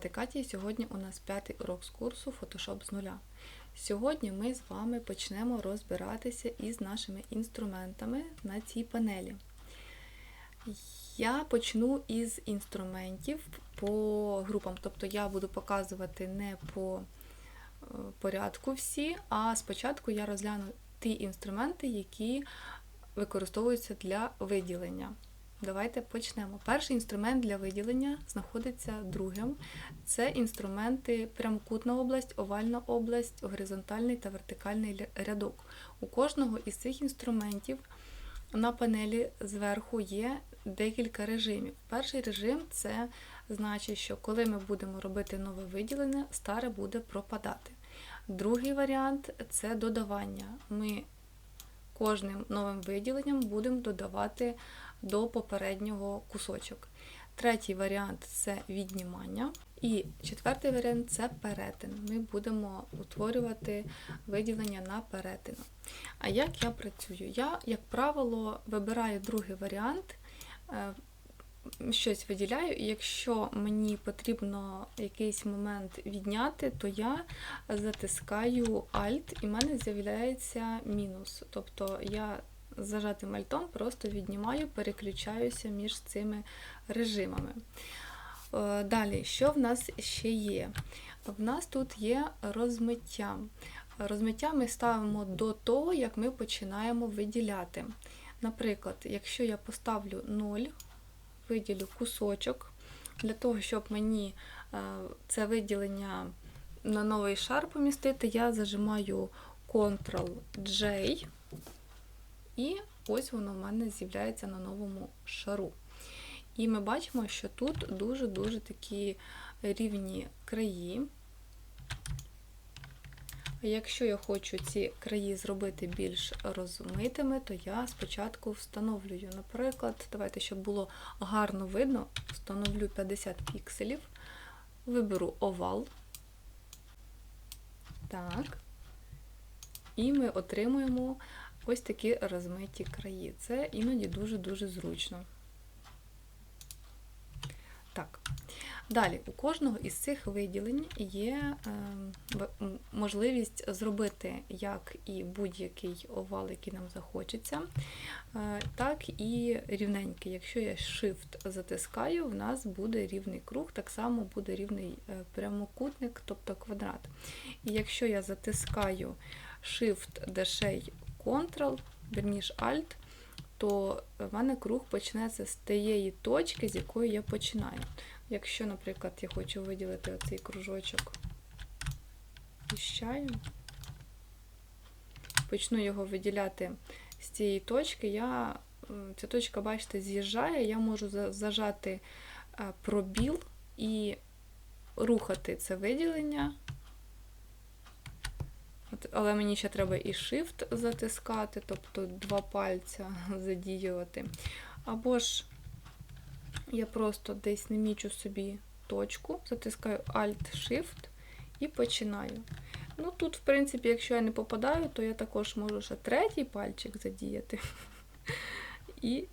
звати Катя і сьогодні у нас п'ятий урок з курсу Photoshop з нуля. Сьогодні ми з вами почнемо розбиратися із нашими інструментами на цій панелі. Я почну із інструментів по групам, тобто я буду показувати не по е, порядку всі, а спочатку я розгляну ті інструменти, які використовуються для виділення. Давайте почнемо. Перший інструмент для виділення знаходиться другим. Це інструменти прямокутна область, овальна область, горизонтальний та вертикальний рядок. У кожного із цих інструментів на панелі зверху є декілька режимів. Перший режим це значить, що коли ми будемо робити нове виділення, старе буде пропадати. Другий варіант це додавання. Ми кожним новим виділенням будемо додавати до попереднього кусочок. Третій варіант це віднімання. І четвертий варіант це перетин. Ми будемо утворювати виділення на перетин. А як я працюю? Я, як правило, вибираю другий варіант, е, щось виділяю, і якщо мені потрібно якийсь момент відняти, то я затискаю Alt і в мене з'являється мінус. Тобто я зажатим альтом просто віднімаю, переключаюся між цими режимами. Е, Далі, що в нас ще є? В нас тут є розмиття. Розмиття ми ставимо до того, як ми починаємо виділяти. Наприклад, якщо я поставлю 0, виділю кусочок, для того, щоб мені е, це виділення на новий шар помістити, я зажимаю Ctrl-J, і ось воно в мене з'являється на новому шару. І ми бачимо, що тут дуже-дуже такі рівні краї. Якщо я хочу ці краї зробити більш розмитими, то я спочатку встановлюю. Наприклад, давайте, щоб було гарно видно, встановлю 50 пікселів, виберу овал. Так. І ми отримуємо ось такі розмиті краї. Це іноді дуже-дуже зручно. Так. Далі, у кожного із цих виділень є е, можливість зробити як і будь-який овал, який нам захочеться, е, так і рівненький. Якщо я Shift затискаю, в нас буде рівний круг, так само буде рівний е, прямокутник, тобто квадрат. І якщо я затискаю Shift, Dash, Ctrl, верніш Alt, то в мене круг почнеться з тієї точки, з якої я починаю. Якщо, наприклад, я хочу виділити оцей кружочок піщаю, почну його виділяти з цієї точки, я, ця точка, бачите, з'їжджає, я можу зажати е, пробіл і рухати це виділення. От, але мені ще треба і Shift затискати, тобто два пальця задіювати. Або ж я просто десь намічу собі точку, затискаю Alt-Shift і починаю. Ну тут, в принципі, якщо я не попадаю, то я також можу ще третій пальчик задіяти і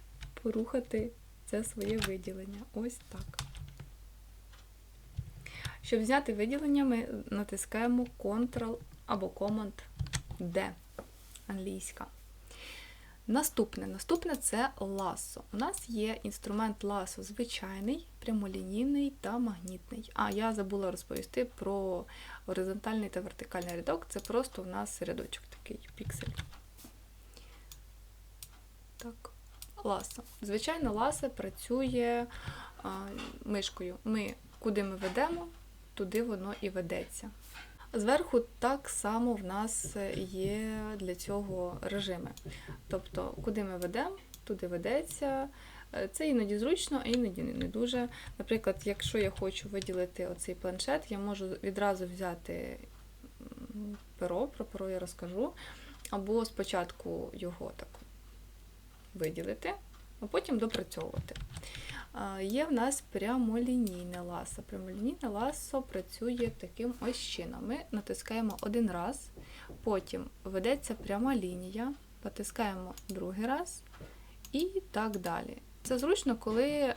порухати це своє виділення. Ось так. Щоб зняти виділення, ми натискаємо Ctrl або Command D англійська. Наступне. Наступне це ласо. У нас є інструмент ласо звичайний, прямолінійний та магнітний. А, я забула розповісти про горизонтальний та вертикальний рядок. Це просто у нас рядочок такий, піксель. Так, ласо. Звичайно, ласо працює а, мишкою. Ми куди ми ведемо, туди воно і ведеться. Зверху так само в нас є для цього режими. Тобто, куди ми ведемо, туди ведеться. Е, Це іноді зручно, а іноді не дуже. Наприклад, якщо я хочу виділити оцей планшет, я можу відразу взяти перо, про перо я розкажу, або спочатку його так виділити, а потім допрацьовувати. Є в нас прямолінійне ласо. Прямолінійне ласо працює таким ось чином. Ми натискаємо один раз, потім ведеться пряма лінія, потискаємо другий раз і так далі. Це зручно, коли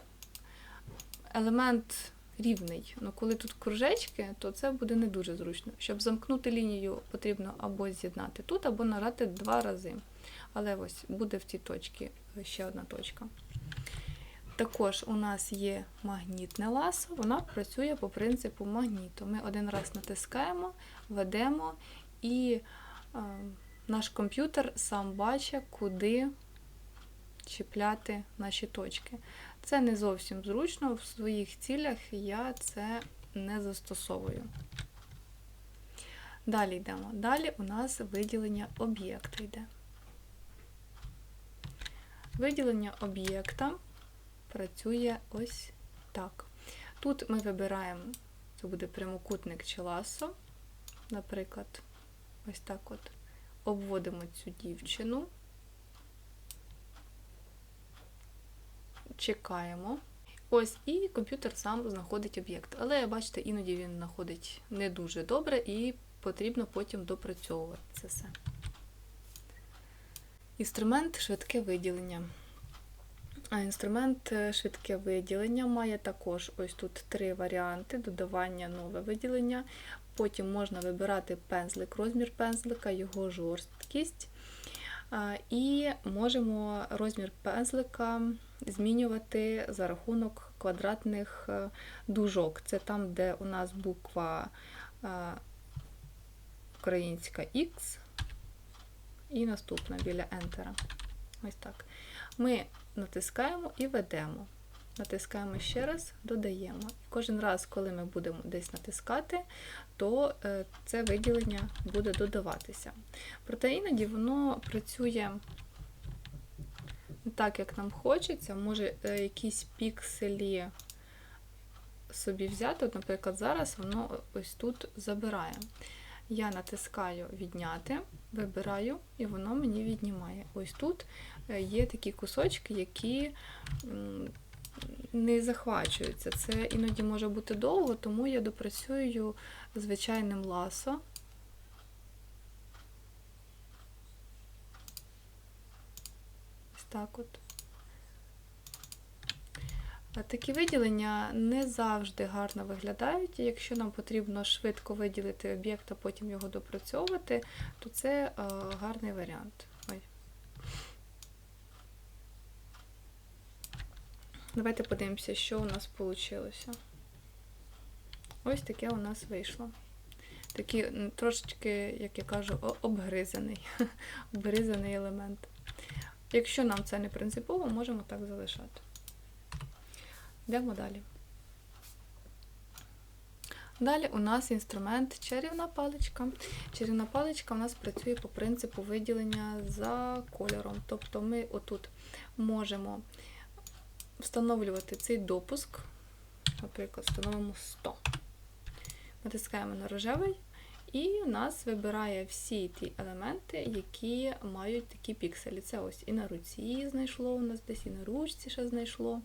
елемент рівний. Ну, коли тут кружечки, то це буде не дуже зручно. Щоб замкнути лінію, потрібно або з'єднати тут, або нажати два рази. Але ось буде в цій точці ще одна точка. Також у нас є магнітне ласо, вона працює по принципу магніту. Ми один раз натискаємо, ведемо, і е, наш комп'ютер сам бачить, куди чіпляти наші точки. Це не зовсім зручно, в своїх цілях я це не застосовую. Далі йдемо. Далі у нас виділення об'єкта йде. Виділення об'єкта працює ось так. Тут ми вибираємо, це буде прямокутник чи ласо. Наприклад, ось так от обводимо цю дівчину, чекаємо. Ось, і комп'ютер сам знаходить об'єкт. Але, бачите, іноді він знаходить не дуже добре і потрібно потім допрацьовувати це все. Інструмент швидке виділення. Інструмент е, швидке виділення має також ось тут три варіанти: додавання, нове виділення. Потім можна вибирати пензлик, розмір пензлика, його жорсткість. І можемо розмір пензлика змінювати за рахунок квадратних е, дужок. Це там, де у нас буква е, українська X і наступна біля Enter. Ось так. Ми натискаємо і ведемо. Натискаємо ще раз, додаємо. Кожен раз, коли ми будемо десь натискати, то е, це виділення буде додаватися. Проте іноді воно працює не так, як нам хочеться, може е, якісь пікселі собі взяти. От, Наприклад, зараз воно ось тут забирає. Я натискаю Відняти, вибираю, і воно мені віднімає. Ось тут е, є такі кусочки, які не захвачуються. Це іноді може бути довго, тому я допрацюю звичайним ласо. Ось так от. Такі виділення не завжди гарно виглядають, і якщо нам потрібно швидко виділити об'єкт, а потім його допрацьовувати, то це е, гарний варіант. Ой. Давайте подивимося, що у нас вийшло. Ось таке у нас вийшло. Такий трошечки, як я кажу, обгризаний, обгризаний елемент. Якщо нам це не принципово, можемо так залишати. Йдемо далі. Далі у нас інструмент чарівна паличка. Чарівна паличка у нас працює по принципу виділення за кольором. Тобто ми отут можемо встановлювати цей допуск, наприклад, встановимо 100. Натискаємо на рожевий, і у нас вибирає всі ті елементи, які мають такі пікселі. Це ось і на руці знайшло, у нас десь і на ручці ще знайшло.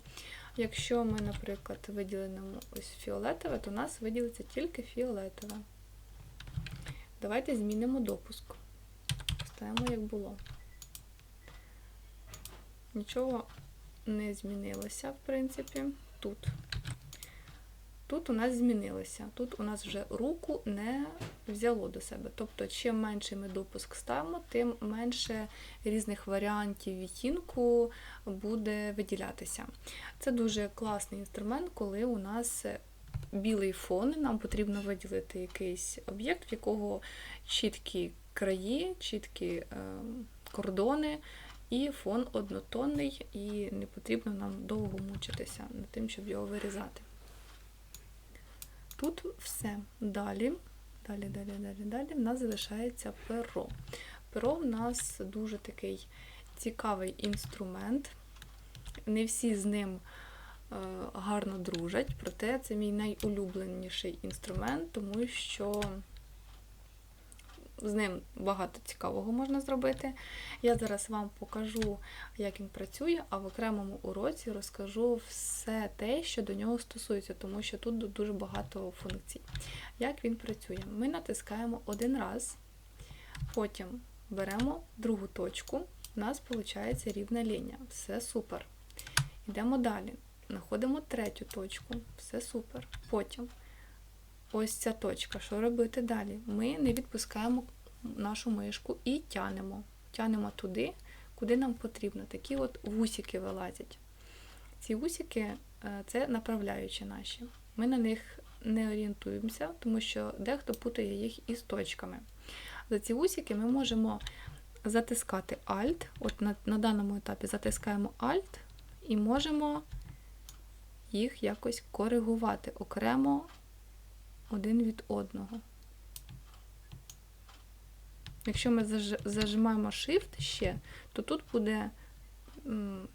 Якщо ми, наприклад, виділимо ось фіолетове, то у нас виділиться тільки фіолетове. Давайте змінимо допуск. Ставимо, як було. Нічого не змінилося, в принципі, тут. Тут у нас змінилося. Тут у нас вже руку не взяло до себе. Тобто, чим менше ми допуск ставимо, тим менше різних варіантів відтінку буде виділятися. Це дуже класний інструмент, коли у нас білий фон, нам потрібно виділити якийсь об'єкт, в якого чіткі краї, чіткі е, кордони. І фон однотонний, і не потрібно нам довго мучитися над тим, щоб його вирізати. Тут все. Далі, далі, далі, далі, далі в нас залишається перо. Перо в нас дуже такий цікавий інструмент. Не всі з ним е, гарно дружать, проте це мій найулюбленіший інструмент, тому що з ним багато цікавого можна зробити. Я зараз вам покажу, як він працює, а в окремому уроці розкажу все те, що до нього стосується, тому що тут дуже багато функцій. Як він працює? Ми натискаємо один раз, потім беремо другу точку, у нас виходить рівна лінія. Все супер. Йдемо далі. Знаходимо третю точку. Все супер. Потім ось ця точка. Що робити далі? Ми не відпускаємо нашу мишку і тянемо. Тянемо туди, куди нам потрібно. Такі от вусики вилазять. Ці вусики е, це направляючі наші. Ми на них не орієнтуємося, тому що дехто путає їх із точками. За ці вусики ми можемо затискати Alt. От на, на даному етапі затискаємо Alt і можемо їх якось коригувати окремо один від одного. Якщо ми зажимаємо Shift ще, то тут буде м,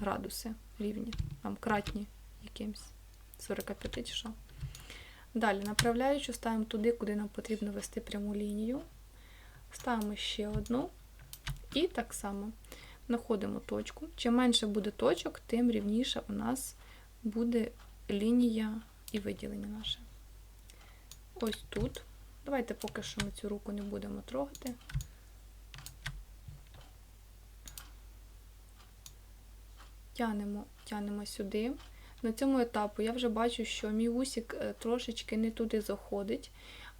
градуси рівні, там кратні якимсь 45 чи що. Далі направляючу ставимо туди, куди нам потрібно вести пряму лінію. Ставимо ще одну. І так само знаходимо точку. Чим менше буде точок, тим рівніше у нас буде лінія і виділення наше. Ось тут. Давайте поки що ми цю руку не будемо трогати. Тянемо, тянемо сюди. На цьому етапу я вже бачу, що мій вусік е, трошечки не туди заходить.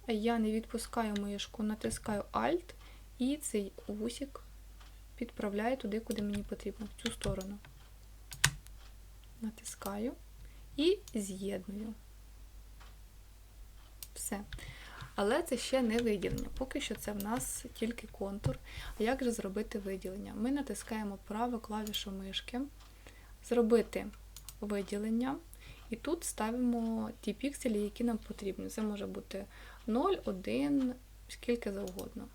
Я не відпускаю мишку, натискаю Alt, і цей вусік підправляю туди, куди мені потрібно, в цю сторону. Натискаю і з'єдную. Все. Але це ще не виділення. Поки що це в нас тільки контур. А як же зробити виділення? Ми натискаємо праву клавішу мишки, зробити виділення, і тут ставимо ті пікселі, які нам потрібні. Це може бути 0, 1, скільки завгодно.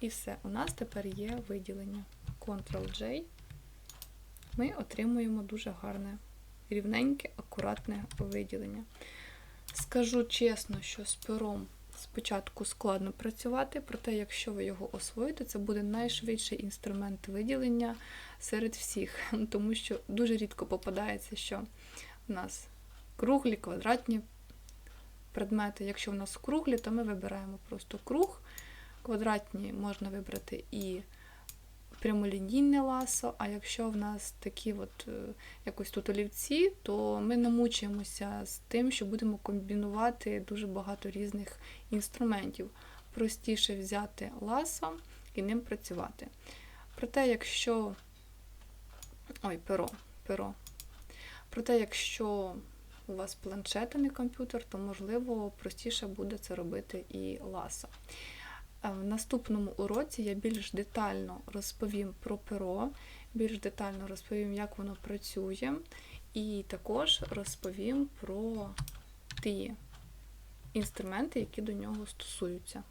І все, у нас тепер є виділення. Ctrl-J. Ми отримуємо дуже гарне, рівненьке, акуратне виділення. Скажу чесно, що з пером спочатку складно працювати, проте, якщо ви його освоїте, це буде найшвидший інструмент виділення серед всіх, тому що дуже рідко попадається, що в нас круглі, квадратні предмети. Якщо в нас круглі, то ми вибираємо просто круг. Квадратні можна вибрати і прямолінійне ласо, а якщо в нас такі от е, якось тут олівці, то ми намучуємося з тим, що будемо комбінувати дуже багато різних інструментів. Простіше взяти ласо і ним працювати. Проте, якщо. Ой, перо, перо. Проте, якщо у вас планшет, а не комп'ютер, то можливо простіше буде це робити і ласо. В наступному уроці я більш детально розповім про перо, більш детально розповім, як воно працює, і також розповім про ті інструменти, які до нього стосуються.